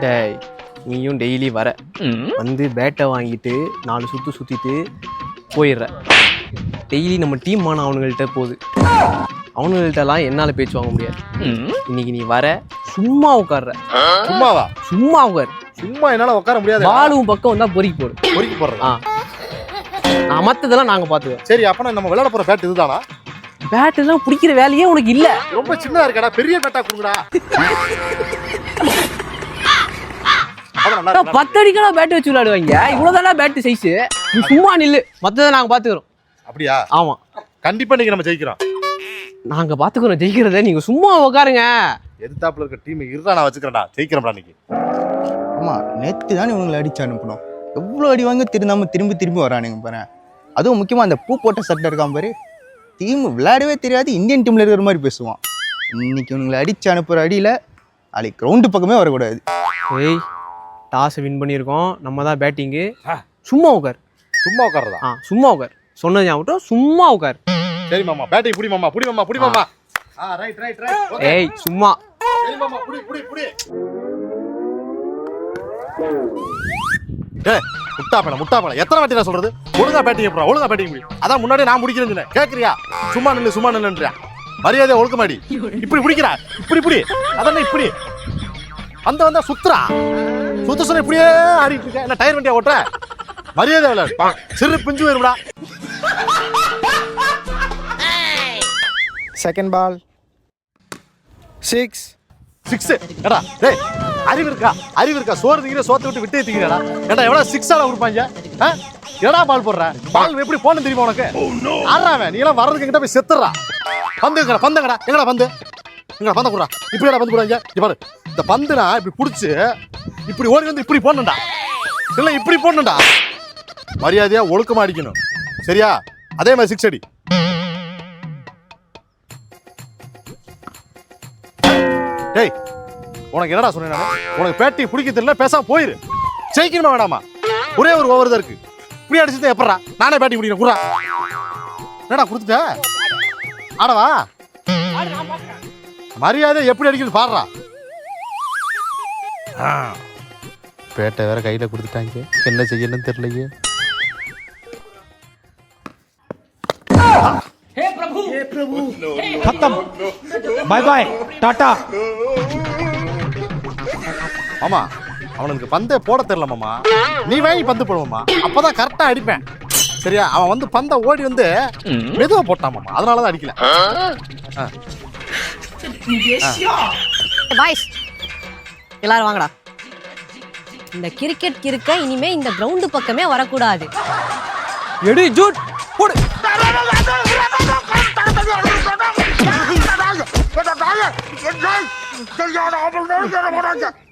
டேய் நீயும் டெய்லி வர. வந்து பேட்டை வாங்கிட்டு நாலு சுத்து சுத்திட்டு போயிடுற. டெய்லி நம்ம டீம் மான அவனுங்கள்ட்ட போகுது அவனுங்கள்ட்டலாம் என்னால் பேச்சு வாங்க முடியாது. இன்னைக்கு நீ வர சும்மா உட்கார்ற. சும்மாவா? சும்மா உட்கார். சும்மா என்னால உட்கார முடியாது. பாலுவும் பக்கம் வந்தா பொறுக்கி போடு. பொறுக்கி போடுறது. ஆ. நான் மற்றதெல்லாம் நாங்கள் பார்த்துக்குறோம் சரி அப்ப நம்ம விளையாட போற பேட் இதுதானா? பேட் எல்லாம் பிடிக்கிற வேலையே உனக்கு இல்லை. ரொம்ப சின்னதா இருக்கடா பெரிய பேட்டா கொடுங்கடா. பத்து அடிக்கெல்லாம் பேட் வச்சு விளையாடுவாங்க. இவ்வளோதானா பேட் சைஸ் நீ சும்மா நில்லு. மற்றதை நாங்கள் பார்த்துக்குறோம் அப்படியா? ஆமாம் கண்டிப்பா நீங்க நம்ம ஜெயிக்கிறோம். நாங்கள் பார்த்துக்குறோம் ஜெயிக்கிறத. நீங்கள் சும்மா உட்காருங்க எதிர்த்தாப்புல இருக்க டீம் இருடா நான் வச்சுக்கிறேன்டா. ஜெயிக்கிறேன்டா இன்னைக்கு. ஆமா நேத்து தானே இவங்களை அடிச்சு அனுப்பணும் எவ்வளோ அடி வாங்க திருந்தாம திரும்பி திரும்பி வரானுங்க பாரு. அதுவும் முக்கியமா அந்த பூ போட்ட சட்டை இருக்கான் பாரு. டீம் விளையாடவே தெரியாது. இந்தியன் டீம்ல இருக்கிற மாதிரி பேசுவான். இன்னைக்கு இவங்களை அடிச்சு அனுப்புற அடியில நாளைக்கு கிரவுண்டு பக்கமே வரக்கூடாது. ஏய் டாஸை வின் பண்ணியிருக்கோம். நம்ம தான் பேட்டிங்கு. சும்மா உட்கார் சும்மா உட்கார்றதா ஆ சும்மா உட்கார் சொன்னது ஞாபகம் சும்மா உட்கார் சரி மாமா பேட்டை புடி மாமா புடி மாமா புடி மாமா. ஆ ரைட் ரைட் ரைட் ஏய் சும்மா. சரி மாமா புடி புடி புடி. டேய் முட்டா பேன முட்டா பேன எத்தனை வாட்டி நான் சொல்றது? ஒழுங்கா பேட்டிங் போறா ஒழுங்கா பேட்டிங் முடி அதான் முன்னாடி நான் முடிக்கிறேன்னு சொன்னேன். கேக்குறியா? சும்மா நில்லு சும்மா நில்லுன்றியா? மரியாதை ஒழுக்கமாடி. இப்படி பிடிக்கிறா? இப்படி இப்படி அதானே இப்படி? அந்த வந்தா சுத்துறா. சுத்த சொன்ன இப்படியே ஆடிட்டு இருக்க என்ன டயர் வண்டியா ஓட்டுற? மரியாதை விளையாடு சிறு பிஞ்சு வரும்டா. செகண்ட் பால் சிக்ஸ் சிக்ஸ் ஏடா டேய் அறிவு இருக்கா? அறிவு இருக்கா? சோறு திங்கிற சோத்தை விட்டு விட்டு திங்கிறடா. ஏடா எவ்வளவு சிக்ஸ் ஆல கொடுப்பாங்க ஆ? என்னடா பால் போடுற? பால் எப்படி போன தெரியுமா உனக்கு? ஆடுறாவன் நீ எல்லாம் வர்றதுக்கு எங்கிட்ட போய் செத்துறா. பந்து எங்கடா பந்து எங்கடா? பந்து? எங்கடா பந்த குடுறா? இப்படி எடா பந்து போடுறாங்க இங்க பாரு. இந்த பந்துனா இப்படி புடிச்சு இப்படி ஓடி வந்து இப்படி போடணும்டா. இல்ல இப்படி போடணும்டா. மரியாதையா ஒழுக்கமா அடிக்கணும். சரியா? அதே மாதிரி சிக்ஸ் அடி. டேய் உனக்கு என்னடா சொன்னேன் உனக்கு பேட்டி பிடிக்க தெரியல பேசாம போயிரு. ஜெயிக்கணுமா வேணாமா? ஒரே ஒரு ஓவர் தான் இருக்கு. இப்படி அடிச்சது எப்படா நானே பேட்டி பிடிக்கிறேன் குறா என்னடா கொடுத்துட்ட? ஆடவா? மரியாதை எப்படி அடிக்கிறது பாடுறா ஆ. பேட்டை வேற கையில கொடுத்துட்டாங்க என்ன செய்யணும்னு தெரியலையே खत्म बाय बाय टाटा ஆமா அவனுக்கு பந்தே போட தெரியல மாமா நீ வாங்கி பந்து போடுவாமா அப்பதான் கரெக்டா அடிப்பேன் சரியா அவன் வந்து பந்த ஓடி வந்து மெதுவா போட்டான் மாமா அதனாலதான் அடிக்கல பாய்ஸ் எல்லாரும் வாங்கடா இந்த கிரிக்கெட் கிறுக்க இனிமே இந்த கிரவுண்டு பக்கமே வரக்கூடாது. எடு ஜூட் போடு.